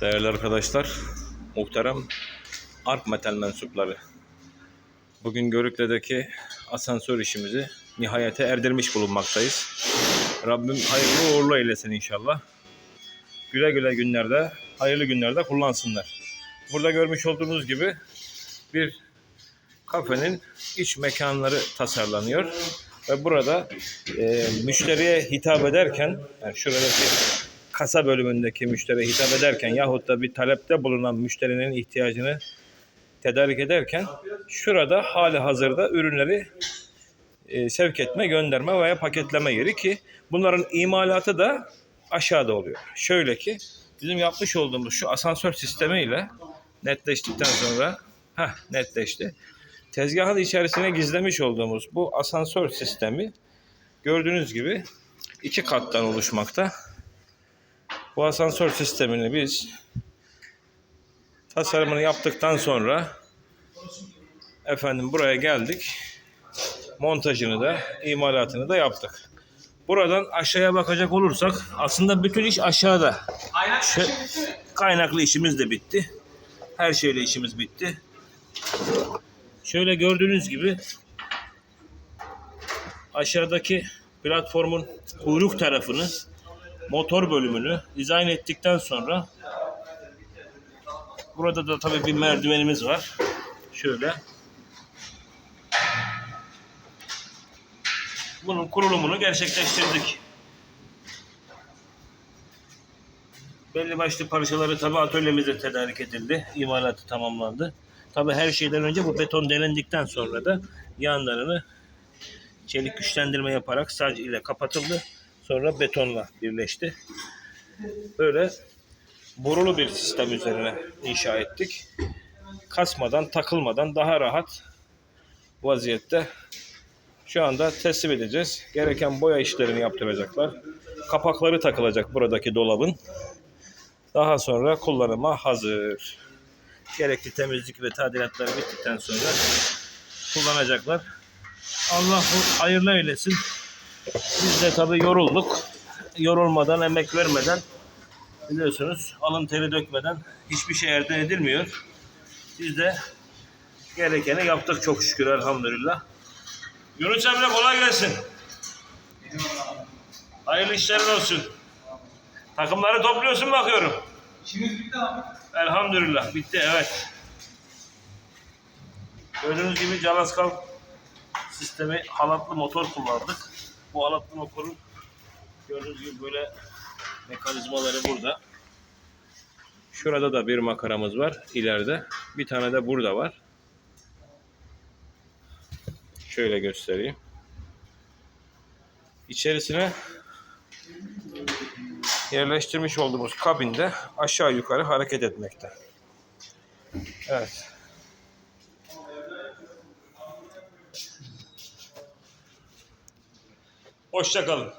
Değerli arkadaşlar, muhterem Ark Metal mensupları. Bugün Görükle'deki asansör işimizi nihayete erdirmiş bulunmaktayız. Rabbim hayırlı uğurlu eylesin inşallah. Güle güle günlerde, hayırlı günlerde kullansınlar. Burada görmüş olduğunuz gibi bir kafenin iç mekanları tasarlanıyor. Ve burada e, müşteriye hitap ederken, yani şuradaki kasa bölümündeki müşteriye hitap ederken yahut da bir talepte bulunan müşterinin ihtiyacını tedarik ederken şurada hali hazırda ürünleri e, sevk etme, gönderme veya paketleme yeri ki bunların imalatı da aşağıda oluyor. Şöyle ki bizim yapmış olduğumuz şu asansör sistemiyle netleştikten sonra heh, netleşti. Tezgahın içerisine gizlemiş olduğumuz bu asansör sistemi gördüğünüz gibi iki kattan oluşmakta. Bu asansör sistemini biz tasarımını yaptıktan sonra efendim buraya geldik. Montajını da, imalatını da yaptık. Buradan aşağıya bakacak olursak aslında bütün iş aşağıda. Şu, kaynaklı işimiz de bitti. Her şeyle işimiz bitti. Şöyle gördüğünüz gibi aşağıdaki platformun kuyruk tarafını motor bölümünü dizayn ettikten sonra burada da tabii bir merdivenimiz var. Şöyle. Bunun kurulumunu gerçekleştirdik. Belli başlı parçaları tabi atölyemize tedarik edildi. İmalatı tamamlandı. Tabi her şeyden önce bu beton delendikten sonra da yanlarını çelik güçlendirme yaparak sac ile kapatıldı. Sonra betonla birleşti. Böyle borulu bir sistem üzerine inşa ettik. Kasmadan, takılmadan daha rahat vaziyette şu anda teslim edeceğiz. Gereken boya işlerini yaptıracaklar. Kapakları takılacak buradaki dolabın. Daha sonra kullanıma hazır. Gerekli temizlik ve tadilatlar bittikten sonra kullanacaklar. Allah hayırlı eylesin. Biz de tabii yorulduk. Yorulmadan, emek vermeden biliyorsunuz alın teri dökmeden hiçbir şey elde edilmiyor. Biz de gerekeni yaptık çok şükür elhamdülillah. Yunus Emre kolay gelsin. Hayırlı işlerin olsun. Takımları topluyorsun bakıyorum. İşimiz bitti abi. Elhamdülillah bitti evet. Gördüğünüz gibi Calaskal sistemi halatlı motor kullandık. Bu halatlı motorun gördüğünüz gibi böyle mekanizmaları burada. Şurada da bir makaramız var ileride. Bir tane de burada var. Şöyle göstereyim. İçerisine yerleştirmiş olduğumuz kabinde aşağı yukarı hareket etmekte. Evet. Hoşça kalın.